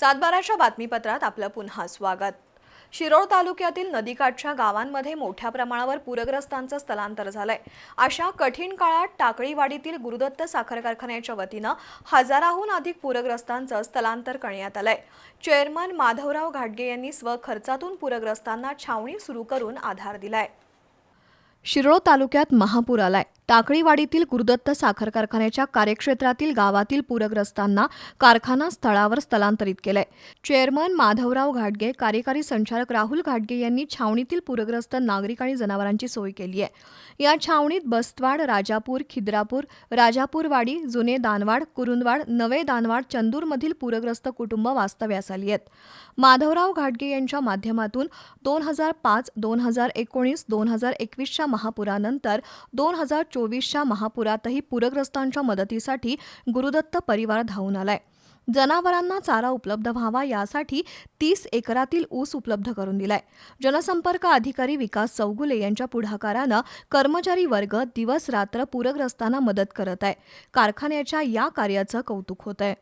सातबाराच्या बातमीपत्रात आपलं पुन्हा स्वागत. शिरोळ तालुक्यातील नदीकाठच्या गावांमध्ये मोठ्या प्रमाणावर पूरग्रस्तांचं स्थलांतर झालंय. अशा कठीण काळात टाकळीवाडीतील गुरुदत्त साखर कारखान्याच्या वतीनं हजाराहून अधिक पूरग्रस्तांचं स्थलांतर करण्यात आलंय. चेअरमन माधवराव घाटगे यांनी स्वखर्चातून पूरग्रस्तांना छावणी सुरू करून आधार दिलाय. शिरोळ तालुक्यात महापूर आलाय. टाकळीवाडीतील गुरुदत्त साखर कारखान्याच्या कार्यक्षेत्रातील गावातील पूरग्रस्तांना कारखाना स्थळावर स्थलांतरित केलंय. चेअरमन माधवराव घाटगे कार्यकारी संचालक राहुल घाटगे यांनी छावणीतील पूरग्रस्त नागरिक आणि जनावरांची सोय केली आहे. या छावणीत बस्तवाड राजापूर खिद्रापूर राजापूरवाडी जुने दानवाड कुरुंदवाड नवे दानवाड चंदूरमधील पूरग्रस्त कुटुंब वास्तव्यास आली आहेत. माधवराव घाटगे यांच्या माध्यमातून दोन हजार पाच दोन हजार एकोणीस दोन हजार एकवीसच्या महापुरानंतर दोन हजार चोवीसच्या महापुरातही पूरग्रस्तांच्या मदतीसाठी गुरुदत्त परिवार धावून आलाय. जनावरांना चारा उपलब्ध व्हावा यासाठी तीस एकरातील ऊस उपलब्ध करून दिलाय. जनसंपर्क अधिकारी विकास चौगुले यांच्या पुढाकारानं कर्मचारी वर्ग दिवस रात्र पूरग्रस्तांना मदत करत आहे. कारखान्याच्या या कार्याचं कौतुक होत आहे